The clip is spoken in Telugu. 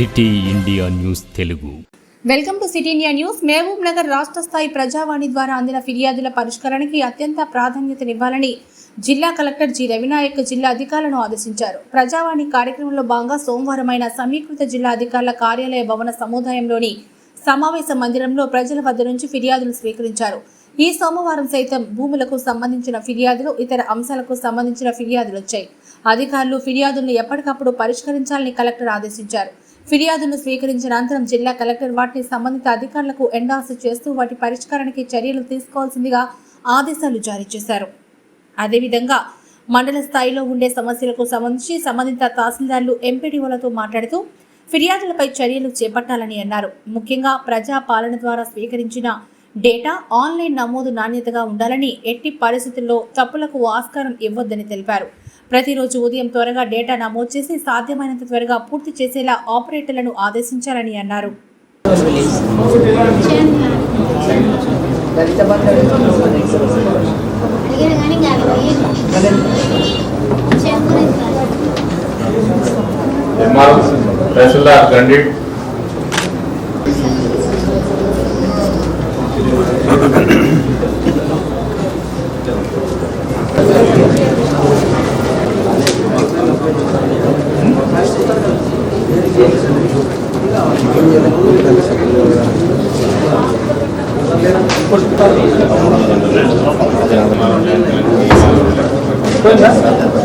City India News Telugu. Welcome to City India News. Mahabub Nagar రాష్ట్ర స్థాయి ప్రజావాణి ద్వారా అందిన ఫిర్యాదుల పరిష్కారానికి అత్యంత ప్రాధాన్యతనివ్వాలని జిల్లా కలెక్టర్ జి. రవినాయక్ జిల్లా అధికారులను ఆదేశించారు. ప్రజావాణి కార్యక్రమంలో భాగంగా సోమవారమైన సమీకృత జిల్లా అధికారుల కార్యాలయ భవన సముదాయంలోని సమావేశ మందిరంలో ప్రజల వద్ద నుంచి ఫిర్యాదులు స్వీకరించారు. ఈ సోమవారం సైతం భూములకు సంబంధించిన ఫిర్యాదులు ఇతర అంశాలకు సంబంధించిన ఫిర్యాదులు వచ్చాయి. అధికారులు ఫిర్యాదులను ఎప్పటికప్పుడు పరిష్కరించాలని కలెక్టర్ ఆదేశించారు. ఫిర్యాదును స్వీకరించిన అనంతరం జిల్లా కలెక్టర్ వాటిని సంబంధిత అధికారులకు ఎండార్స్ చేస్తూ వాటి పరిష్కారానికి చర్యలు తీసుకోవాల్సిందిగా ఆదేశాలు జారీ చేశారు. అదేవిధంగా మండల స్థాయిలో ఉండే సమస్యలకు సంబంధించి సంబంధిత తహసీల్దార్లు ఎంపీడీఓలతో మాట్లాడుతూ ఫిర్యాదులపై చర్యలు చేపట్టాలని అన్నారు. ముఖ్యంగా ప్రజా పాలన ద్వారా స్వీకరించిన డేటా ఆన్లైన్ నమోదు నాణ్యతగా ఉండాలని ఎట్టి పరిస్థితుల్లో తప్పులకు ఆస్కారం ఇవ్వొద్దని తెలిపారు. ప్రతిరోజు ఉదయం త్వరగా డేటా నమోదు చేసి సాధ్యమైనంత త్వరగా పూర్తి చేసేలా ఆపరేటర్లను ఆదేశించాలని అన్నారు. ఎంఆర్ తహసీల్దార్ గండి ¿Cuenta?